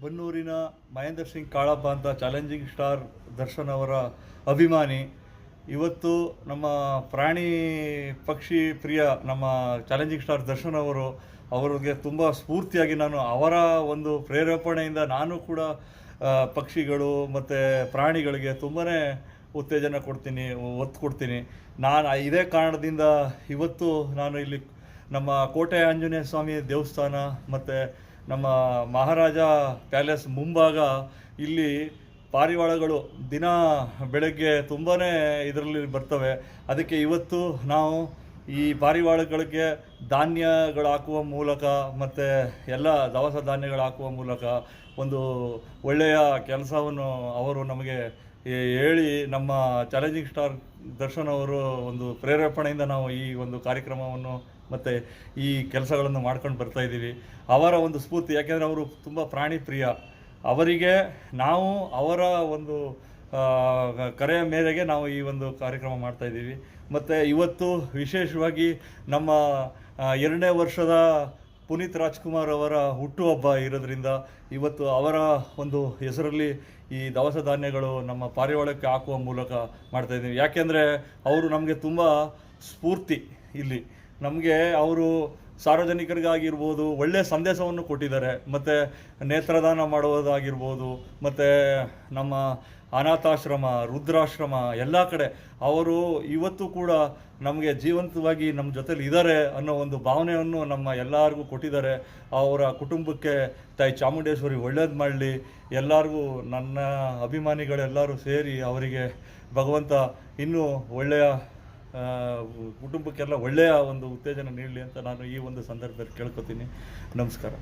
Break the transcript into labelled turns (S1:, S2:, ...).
S1: ಬನ್ನೂರಿನ ಮಹೇಂದ್ರ ಸಿಂಗ್ ಕಾಳಪ್ಪ ಅಂತ challenging star Darshan ಅವರ ಅಭಿಮಾನಿ. ಇವತ್ತು ನಮ್ಮ ಪ್ರಾಣಿ ಪಕ್ಷಿ ಪ್ರಿಯ ನಮ್ಮ ಚಾಲೆಂಜಿಂಗ್ ಸ್ಟಾರ್ ದರ್ಶನ್ ಅವರು, ಅವರಿಗೆ ತುಂಬ ಸ್ಫೂರ್ತಿಯಾಗಿ ನಾನು ಅವರ ಒಂದು ಪ್ರೇರೇಪಣೆಯಿಂದ ನಾನು ಕೂಡ ಪಕ್ಷಿಗಳು ಮತ್ತು ಪ್ರಾಣಿಗಳಿಗೆ ತುಂಬಾ ಉತ್ತೇಜನ ಕೊಡ್ತೀನಿ, ಒತ್ತು ಕೊಡ್ತೀನಿ. ನಾನು ಇದೇ ಕಾರಣದಿಂದ ಇವತ್ತು ನಾನು ಇಲ್ಲಿ ನಮ್ಮ ಕೋಟೆ ಆಂಜನೇಯ ಸ್ವಾಮಿ ದೇವಸ್ಥಾನ ಮತ್ತು ನಮ್ಮ ಮಹಾರಾಜ ಪ್ಯಾಲೇಸ್ ಮುಂಭಾಗ ಇಲ್ಲಿ ಪಾರಿವಾಳಗಳು ದಿನ ಬೆಳಗ್ಗೆ ತುಂಬಾ ಇದರಲ್ಲಿ ಬರ್ತವೆ. ಅದಕ್ಕೆ ಇವತ್ತು ನಾವು ಈ ಪಾರಿವಾಳಗಳಿಗೆ ಧಾನ್ಯಗಳು ಹಾಕುವ ಮೂಲಕ ಮತ್ತು ಎಲ್ಲ ದವಸ ಧಾನ್ಯಗಳು ಹಾಕುವ ಮೂಲಕ ಒಂದು ಒಳ್ಳೆಯ ಕೆಲಸವನ್ನು ಅವರು ನಮಗೆ ಹೇಳಿ ನಮ್ಮ ಚಾಲೆಂಜಿಂಗ್ ಸ್ಟಾರ್ ದರ್ಶನ್ ಅವರು ಒಂದು ಪ್ರೇರೇಪಣೆಯಿಂದ ನಾವು ಈ ಒಂದು ಕಾರ್ಯಕ್ರಮವನ್ನು ಮತ್ತು ಈ ಕೆಲಸಗಳನ್ನು ಮಾಡ್ಕೊಂಡು ಬರ್ತಾ ಇದ್ದೀವಿ. ಅವರ ಒಂದು ಸ್ಫೂರ್ತಿ, ಯಾಕೆಂದರೆ ಅವರು ತುಂಬ ಪ್ರಾಣಿ ಪ್ರಿಯ. ಅವರಿಗೆ ನಾವು ಅವರ ಒಂದು ಕರೆಯ ಮೇರೆಗೆ ನಾವು ಈ ಒಂದು ಕಾರ್ಯಕ್ರಮ ಮಾಡ್ತಾ ಇದ್ದೀವಿ. ಮತ್ತು ಇವತ್ತು ವಿಶೇಷವಾಗಿ ನಮ್ಮ ಎರಡನೇ ವರ್ಷದ ಪುನೀತ್ ರಾಜ್ಕುಮಾರ್ ಅವರ ಹುಟ್ಟುಹಬ್ಬ ಇರೋದ್ರಿಂದ ಇವತ್ತು ಅವರ ಒಂದು ಹೆಸರಲ್ಲಿ ಈ ದವಸ ಧಾನ್ಯಗಳು ನಮ್ಮ ಪಾರಿವಾಳಕ್ಕೆ ಹಾಕುವ ಮೂಲಕ ಮಾಡ್ತಾ ಇದ್ದೀವಿ. ಯಾಕೆಂದರೆ ಅವರು ನಮಗೆ ತುಂಬ ಸ್ಫೂರ್ತಿ ಇಲ್ಲಿ. ನಮಗೆ ಅವರು ಸಾರ್ವಜನಿಕರಿಗಾಗಿರ್ಬೋದು ಒಳ್ಳೆಯ ಸಂದೇಶವನ್ನು ಕೊಟ್ಟಿದ್ದಾರೆ. ಮತ್ತು ನೇತ್ರದಾನ ಮಾಡುವುದಾಗಿರ್ಬೋದು, ಮತ್ತು ನಮ್ಮ ಅನಾಥಾಶ್ರಮ, ರುದ್ರಾಶ್ರಮ, ಎಲ್ಲ ಕಡೆ ಅವರು ಇವತ್ತು ಕೂಡ ನಮಗೆ ಜೀವಂತವಾಗಿ ನಮ್ಮ ಜೊತೇಲಿ ಇದ್ದಾರೆ ಅನ್ನೋ ಒಂದು ಭಾವನೆಯನ್ನು ನಮ್ಮ ಎಲ್ಲರಿಗೂ ಕೊಟ್ಟಿದ್ದಾರೆ. ಅವರ ಕುಟುಂಬಕ್ಕೆ ತಾಯಿ ಚಾಮುಂಡೇಶ್ವರಿ ಒಳ್ಳೇದು ಮಾಡಲಿ. ಎಲ್ಲರಿಗೂ ನನ್ನ ಅಭಿಮಾನಿಗಳೆಲ್ಲರೂ ಸೇರಿ ಅವರಿಗೆ ಭಗವಂತ ಇನ್ನೂ ಒಳ್ಳೆಯ ಕುಟುಂಬಕ್ಕೆಲ್ಲ ಒಳ್ಳೆಯ ಒಂದು ಉತ್ತೇಜನ ನೀಡಲಿ ಅಂತ ನಾನು ಈ ಒಂದು ಸಂದರ್ಭದಲ್ಲಿ ಕೇಳ್ಕೊತೀನಿ. ನಮಸ್ಕಾರ.